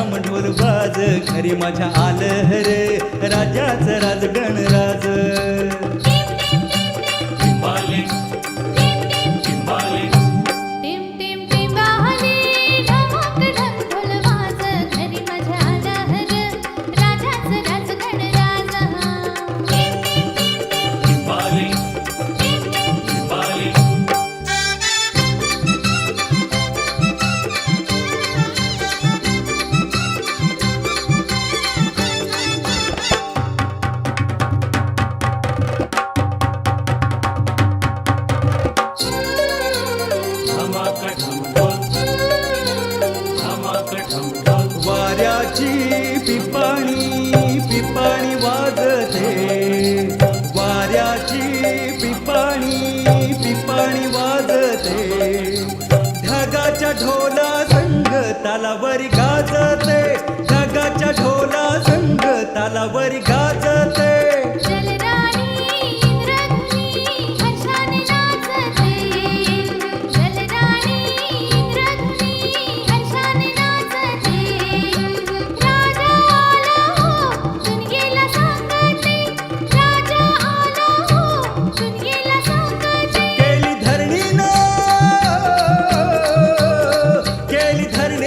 राम ढोल बाज घरी माझ्या आल हरे राजाच राज. गणराज वाऱ्याची पिपाणी पिपाणी वाजते. वाऱ्याची पिपाणी पिपाणी वाजते. ढगाच्या ढोला संघ तालावर गाजते. ढगाच्या ढोला संघ तालावर गाजते.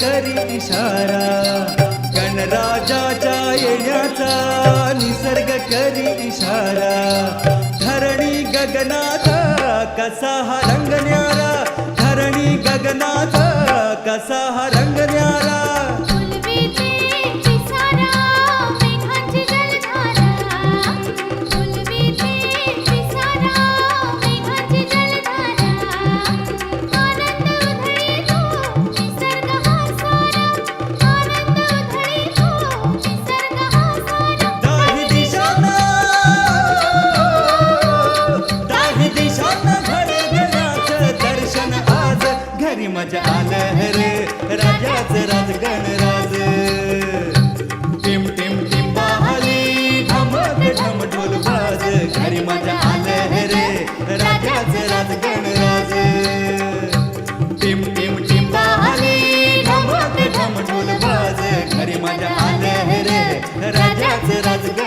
करी इशारा. गणराजाच्या येण्याचा निसर्ग करी इशारा. धरणी गगनाथ कसा हा रंग न्यारा? धरणी गगनाथ कसा हा रंग न्यारा? प्रेमाच्या आलहर राजाच राजगण राज. टिम टिम टिंबा आली धमक ढम ढोल बाज. घरी माझ्या आलहर राजाच राजगण राज. टिम टिम टिंबा आली धमक ढम ढोल बाज. घरी माझ्या आलहर राजाच राजगण